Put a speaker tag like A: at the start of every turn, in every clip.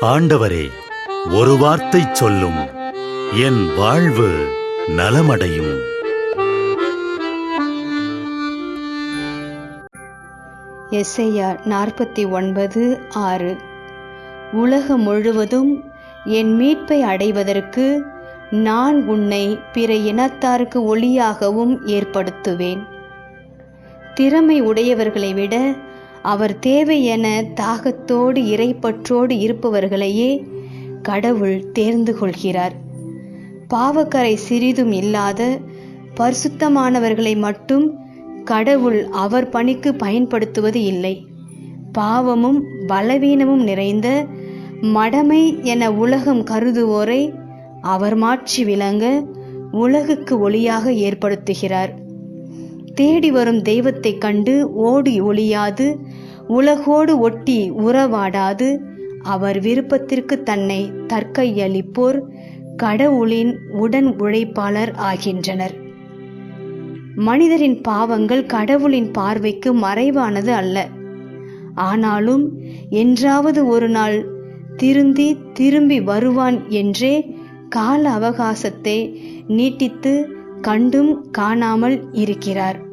A: ஆண்டவரே ஒரு வார்த்தை சொல்லும். என் வாழ்வு நலமடையும்.
B: எஸ்ஐயா நாற்பத்தி ஒன்பது ஆறு. உலகம் முழுவதும் என் மீட்பை அடைவதற்கு நான் உன்னை பிற இனத்தாருக்கு ஒளியாகவும் ஏற்படுத்துவேன். திறமை உடையவர்களை விட அவர் தேவை என தாகத்தோடு இறைப்பற்றோடு இருப்பவர்களையே கடவுள் தேர்ந்து கொள்கிறார். பாவக்கரை சிறிதும் இல்லாத பரிசுத்தமானவர்களை மட்டும் கடவுள் அவர் பணிக்கு பயன்படுத்துவது இல்லை. பாவமும் பலவீனமும் நிறைந்த மடமை என உலகம் கருதுவோரை அவர் மாற்றி விளங்க உலகுக்கு ஒளியாக ஏற்படுத்துகிறார். தேடி வரும் தெய்வத்தைக் கண்டு ஓடி ஒளியாது உலகோடு ஒட்டி உறவாடாது. அவர் விருப்பத்திற்கு தன்னை தற்கையளிப்போர் கடவுளின் உடன் உழைப்பாளர் ஆகின்றனர். மனிதரின் பாவங்கள் கடவுளின் பார்வைக்கு மறைவானது அல்ல. ஆனாலும் என்றாவது ஒரு நாள் திருந்தி திரும்பி வருவான் என்றே கால அவகாசத்தை நீட்டித்து கண்டும் காணாமல் இருக்கிறார்.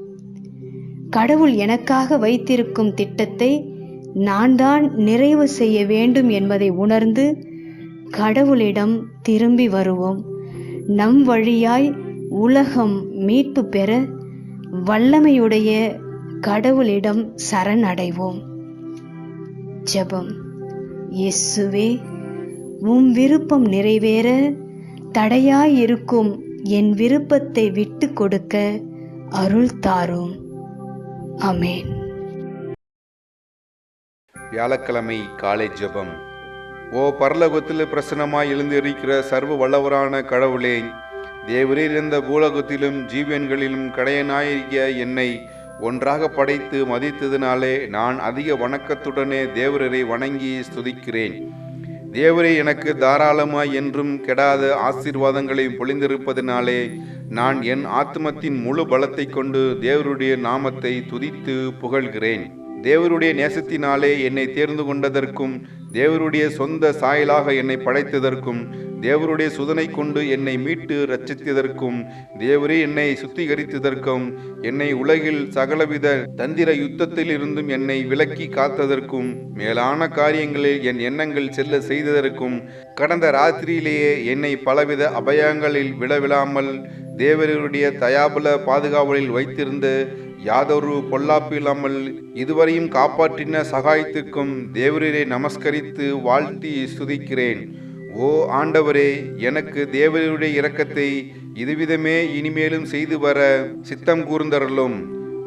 B: கடவுள் எனக்காக வைத்திருக்கும் திட்டத்தை நான் தான் நிறைவு செய்ய வேண்டும் என்பதை உணர்ந்து கடவுளிடம் திரும்பி வருவோம். நம் வழியாய் உலகம் மீட்பு பெற வல்லமையுடைய கடவுளிடம் சரணடைவோம். ஜெபம். இயேசுவே உம் விருப்பம் நிறைவேற தடையாயிருக்கும் என் விருப்பத்தை விட்டு கொடுக்க அருள் தாரும். அமேன்
C: வியாழக்கிழமை காலை ஜெபம். ஓ பரலோகத்தில் பிரசனமாய் எழுந்திருக்கிற சர்வ வல்லவரான கடவுளே தேவரீர் இருந்த பூலோகத்திலும் ஜீவியன்களிலும் கடையனாயிருக்கிய என்னை ஒன்றாக படைத்து மதித்ததினாலே நான் அதிக வணக்கத்துடனே தேவரரை வணங்கி ஸ்துதிக்கிறேன். தேவரே எனக்கு தாராளமாய் என்றும் கெடாத ஆசீர்வாதங்களை பொழிந்திருப்பதினாலே நான் என் ஆத்மத்தின் முழு பலத்தை கொண்டு தேவருடைய நாமத்தை துதித்து புகழ்கிறேன். தேவருடைய நேசத்தினாலே என்னை தேர்ந்து கொண்டதற்கும் தேவருடைய சொந்த சாயலாக என்னை படைத்ததற்கும் தேவருடைய சுதனை கொண்டு என்னை மீட்டு ரட்சித்ததற்கும் தேவரே என்னை சுத்திகரித்ததற்கும் என்னை உலகில் சகலவித தந்திர யுத்தத்தில் இருந்தும் என்னை விலக்கி காத்ததற்கும் மேலான காரியங்களில் என் எண்ணங்கள் செல்ல செய்ததற்கும் கடந்த ராத்திரியிலேயே என்னை பலவித அபயங்களில் விழவிழாமல் தேவர்களுடைய தயாபல பாதுகாவலில் வைத்திருந்து யாதொரு பொல்லாப்பு இல்லாமல் இதுவரையும் காப்பாற்றின சகாயத்திற்கும் தேவரீரை நமஸ்கரித்து வாழ்த்தி சுதிக்கிறேன் ஓ ஆண்டவரே எனக்கு தேவரீருடைய இரக்கத்தை இதுவிதமே இனிமேலும் செய்து வர சித்தம் கூர்ந்தருளும்.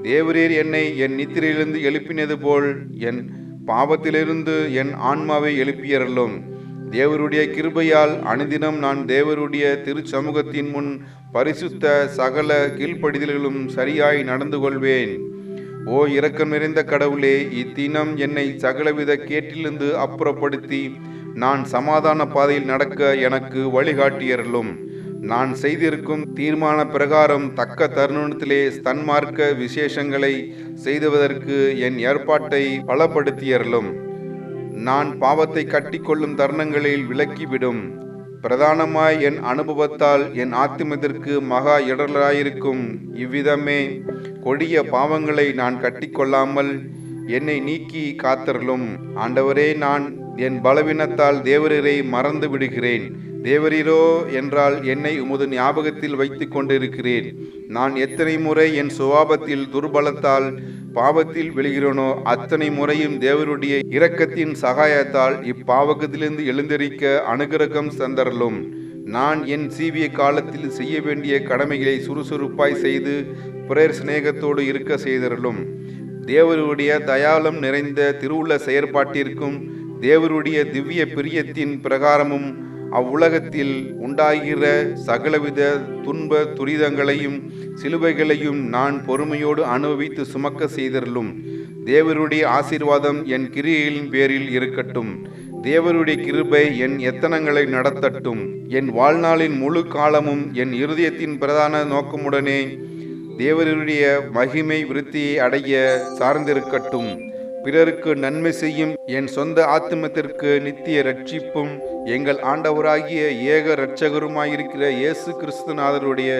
C: தேவரீர் என்னை என் நித்திரையிலிருந்து எழுப்பினது போல் என் பாவத்திலிருந்து என் ஆன்மாவை எழுப்பியருளும். தேவருடைய கிருபையால் அனுதினம் நான் தேவருடைய திருச்சமூகத்தின் முன் பரிசுத்த சகல கீழ்ப்படிதல்களும் சரியாய் நடந்து கொள்வேன் ஓ இரக்கம் நிறைந்த கடவுளே இத்தினம் என்னை சகலவித கேட்டிலிருந்து அப்புறப்படுத்தி நான் சமாதான பாதையில் நடக்க எனக்கு வழிகாட்டியர்களும் நான் செய்திருக்கும் தீர்மான பிரகாரம் தக்க தருணத்திலே ஸ்தன்மார்க்க விசேஷங்களை செய்துவதற்கு என் ஏற்பாட்டை பலப்படுத்தியர்களும் நான் பாவத்தை கட்டிக்கொள்ளும் தருணங்களில் விலக்கிவிடும். பிரதானமாய் என் அனுபவத்தால் என் ஆத்திமத்திற்கு மகா இடர்களாயிருக்கும் இவ்விதமே கொடிய பாவங்களை நான் கட்டிக்கொள்ளாமல் என்னை நீக்கி காத்தருளும். ஆண்டவரே நான் என் பலவீனத்தால் தேவரரை மறந்து விடுகிறேன் தேவரீரோ என்றால் என்னை உமது ஞாபகத்தில் வைத்து கொண்டிருக்கிறேன். நான் எத்தனை முறை என் சுவாபத்தில் துர்பலத்தால் பாவத்தில் விழுகிறேனோ அத்தனை முறையும் தேவருடைய இரக்கத்தின் சகாயத்தால் இப்பாவகத்திலிருந்து எழுந்திருக்க அனுகிரகம் தந்தரலும். நான் என் சீவிய காலத்தில் செய்ய வேண்டிய கடமைகளை சுறுசுறுப்பாய் செய்து பிறர் சிநேகத்தோடு இருக்க செய்தரலும். தேவருடைய தயாளம் நிறைந்த திருவுள்ள செயற்பாட்டிற்கும் தேவருடைய திவ்ய பிரியத்தின் பிரகாரமும் அவ்வுலகத்தில் உண்டாகிற சகலவித துன்ப துரிதங்களையும் சிலுவைகளையும் நான் பொறுமையோடு அனுபவித்து சுமக்க செய்தருளும். தேவருடைய ஆசீர்வாதம் என் கிரியையின் பேரில் இருக்கட்டும். தேவருடைய கிருபை என் எத்தனங்களை நடத்தட்டும். என் வாழ்நாளின் முழு காலமும் என் இருதயத்தின் பிரதான நோக்கமுடனே தேவருடைய மகிமை விருத்தியை அடைய சார்ந்திருக்கட்டும். பிறருக்கு நன்மை செய்யும் என் சொந்த ஆத்மத்திற்கு நித்திய ரட்சிப்பும் எங்கள் ஆண்டவராகிய ஏக இரட்சகருமாயிருக்கிற இயேசு கிறிஸ்துநாதருடைய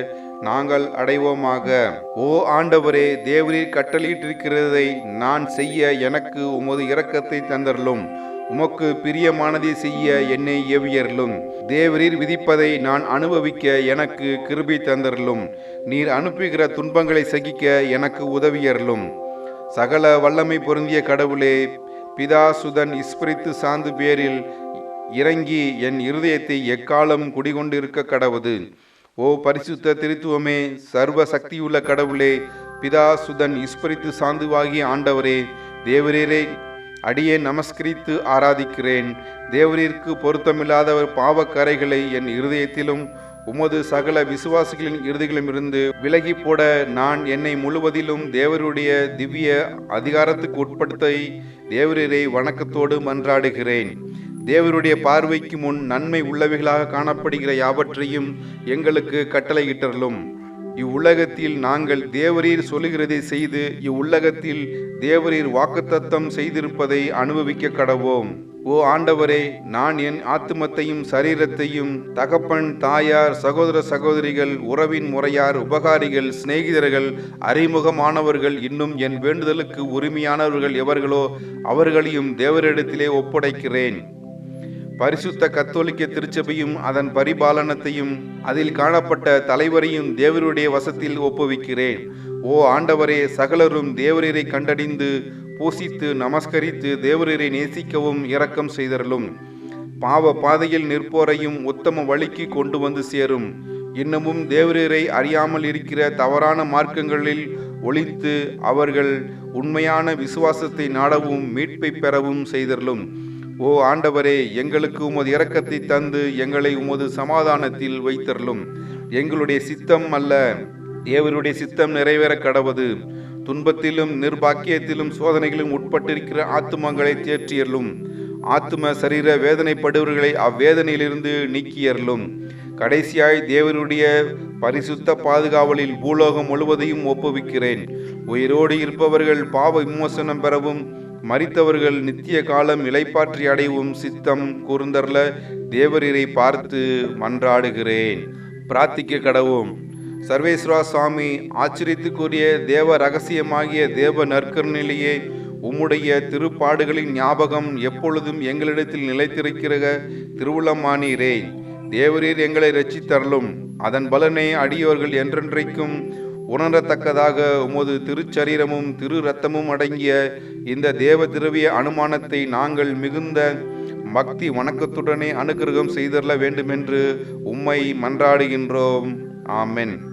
C: நாங்கள் அடைவோமாக. ஓ ஆண்டவரே தேவரீர் கட்டளையிட்டிருக்கிறதை நான் செய்ய எனக்கு உமது இரக்கத்தை தந்தரலும் உமக்கு பிரியமானதை செய்ய என்னை ஏவியர்களும் தேவரீர் விதிப்பதை நான் அனுபவிக்க எனக்கு கிருபை தந்தரலும் நீர் அனுப்புகிற துன்பங்களை சகிக்க எனக்கு உதவியரலும் சகல வல்லமை பொருந்திய கடவுளே பிதாசுதன் இஸ்பிரித்து சாந்து பேரில் இறங்கி என் இருதயத்தை எக்காலம் குடிகொண்டிருக்க கடவுது. ஓ பரிசுத்த திருத்துவமே சர்வ சக்தியுள்ள கடவுளே பிதாசுதன் இஸ்பிரித்து சாந்துவாகிய ஆண்டவரே தேவரீரே அடியே நமஸ்கரித்து ஆராதிக்கிறேன். தேவரீர்க்கு பொருத்தமில்லாதவர் பாவக்கரைகளை என் இருதயத்திலும் உமது சகல விசுவாசிகளின் இறுதிகளிலிருந்து விலகி போட நான் என்னை முழுவதிலும் தேவருடைய திவ்ய அதிகாரத்துக்கு உட்படுத்த தேவரீரை வணக்கத்தோடு மன்றாடுகிறேன். தேவருடைய பார்வைக்கு முன் நன்மை உள்ளவைகளாக காணப்படுகிற யாவற்றையும் எங்களுக்கு கட்டளையிட்டரலும் இவ்வுலகத்தில் நாங்கள் தேவரீர் சொல்லுகிறதை செய்து இவ்வுலகத்தில் தேவரீர் வாக்குத்தத்தம் செய்திருப்பதை அனுபவிக்க கடவோம் ஓ ஆண்டவரே நான் என் ஆத்துமத்தையும் சரீரத்தையும் தகப்பன் தாயார் சகோதர சகோதரிகள் உறவின் முறையார் உபகாரிகள் சிநேகிதர்கள் அறிமுகமானவர்கள் இன்னும் என் வேண்டுதலுக்கு உரிமையானவர்கள் எவர்களோ அவர்களையும் தேவரிடத்திலே ஒப்படைக்கிறேன். பரிசுத்த கத்தோலிக்க திருச்சபையும் அதன் பரிபாலனத்தையும் அதில் காணப்பட்ட தலைவரையும் தேவருடைய வசத்தில் ஒப்புவிக்கிறேன். ஓ ஆண்டவரே சகலரும் தேவரீரை கண்டடிந்து பூசித்து நமஸ்கரித்து தேவரீரை நேசிக்கவும் இரக்கம் செய்தரலும் பாவ பாதையில் நிற்போரையும் உத்தம வழிக்கு கொண்டு வந்து சேரும். இன்னமும் தேவரீரை அறியாமல் இருக்கிற தவறான மார்க்கங்களில் ஒழித்து அவர்கள் உண்மையான விசுவாசத்தை நாடவும் மீட்பை பெறவும் செய்தரலும் ஓ ஆண்டவரே எங்களுக்கு உமது இரக்கத்தை தந்து எங்களை உமது சமாதானத்தில் வைத்தரலும் எங்களுடைய சித்தம் அல்ல தேவருடைய சித்தம் நிறைவேற கடவது. துன்பத்திலும் நிர்பாக்கியத்திலும் சோதனைகளும் உட்பட்டிருக்கிற ஆத்துமங்களை தேற்றியறலும் ஆத்தும சரீர வேதனைப்படுவர்களை அவ்வேதனையிலிருந்து நீக்கியறலும் கடைசியாய் தேவருடைய பரிசுத்த பாதுகாவலில் பூலோகம் முழுவதையும் ஒப்புவிக்கிறேன். உயிரோடு இருப்பவர்கள் பாவ விமோசனம் பெறவும் மறித்தவர்கள் நித்திய காலம் இலைப்பாற்றி அடையவும் சித்தம் கூர்ந்தர்ல தேவரீரை பார்த்து மன்றாடுகிறேன். பிரார்த்திக்க கடவும் சர்வேஸ்வரா சுவாமி ஆச்சரியத்துக்குரிய தேவ ரகசியமாகிய தேவ நற்கருணிலேயே உம்முடைய திருப்பாடுகளின் ஞாபகம் எப்பொழுதும் எங்களிடத்தில் நிலைத்திருக்கிற திருவுளமானீரே தேவரீர் எங்களை ரட்சித்தரலும் அதன் பலனை அடியோர்கள் என்றென்றைக்கும் உணரத்தக்கதாக உமது திருச்சரீரமும் திரு ரத்தமும் அடங்கிய இந்த தேவ திரவிய அனுமானத்தை நாங்கள் மிகுந்த பக்தி வணக்கத்துடனே அனுகிரகம் செய்தரல வேண்டுமென்று உம்மை மன்றாடுகின்றோம். ஆமென்.